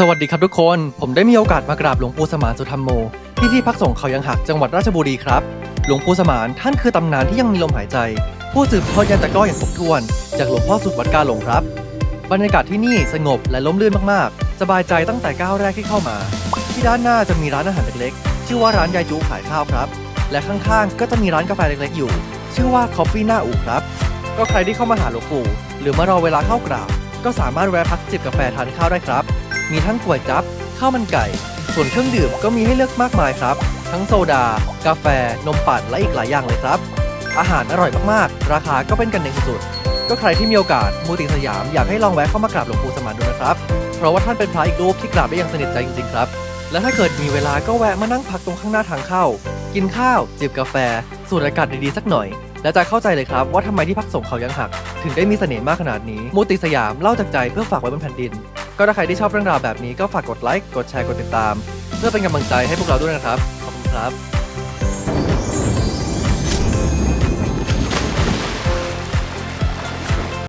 สวัสดีครับทุกคน ผมได้มีโอกาสมากราบหลวงปู่สมานสุธรรมโม ที่ที่พักสงฆ์เขายังหักจังหวัดราชบุรีครับ หลวงปู่สมานท่านคือตำนานที่ยังมีลมหายใจ ผู้สืบทอดยันตะก้ออย่างครบถ้วน จากหลวงพ่อสุดวัดกาหลงครับ บรรยากาศที่นี่สงบและล้มลื่นมากๆ สบายใจตั้งแต่ก้าวแรกที่เข้ามา ที่ด้านหน้าจะมีร้านอาหารเล็กๆ ชื่อว่าร้านยายจูขายข้าวครับ และข้างๆ ก็จะมีร้านกาแฟเล็กๆอยู่ ชื่อว่า Coffee หน้าอู่ครับ ก็ใครที่เข้ามาหาหลวงปู่หรือมารอเวลาเข้ากราบก็สามารถแวะพักจิบกาแฟทานข้าวได้ครับ มีทั้งก๋วยจั๊บข้าวมันไก่ ส่วนเครื่องดื่มก็มีให้เลือกมากมายครับ ทั้งโซดา กาแฟ นมปั่นและอีกหลายอย่างเลยครับ อาหารอร่อยมากๆ ราคาก็เป็นกันเองสุดๆก็ใครที่มีโอกาสมูติสยามอยากให้ลองแวะเข้ามากราบหลวงปู่สมานดูนะครับ เพราะว่าท่านเป็นพระอีกรูปที่กราบได้อย่างสนิทใจจริงๆครับและถ้าเกิดมีเวลาก็แวะมานั่งพักตรงข้างหน้าทางเข้า กินข้าว จิบกาแฟ สูดอากาศดีๆสักหน่อย และจะเข้าใจเลยครับว่าทำไมที่พักสงฆ์เขายังหัก ถึงได้มีเสน่ห์มากขนาดนี้ มูติสยามเล่าจากใจเพื่อฝากไว้บนแผ่นดิน ก็ถ้าใครที่ชอบเรื่องราวแบบนี้ก็ฝากกดไลค์ กดแชร์ กดติดตาม เพื่อเป็นกำลังใจให้พวกเราด้วยนะครับ ขอบคุณครับ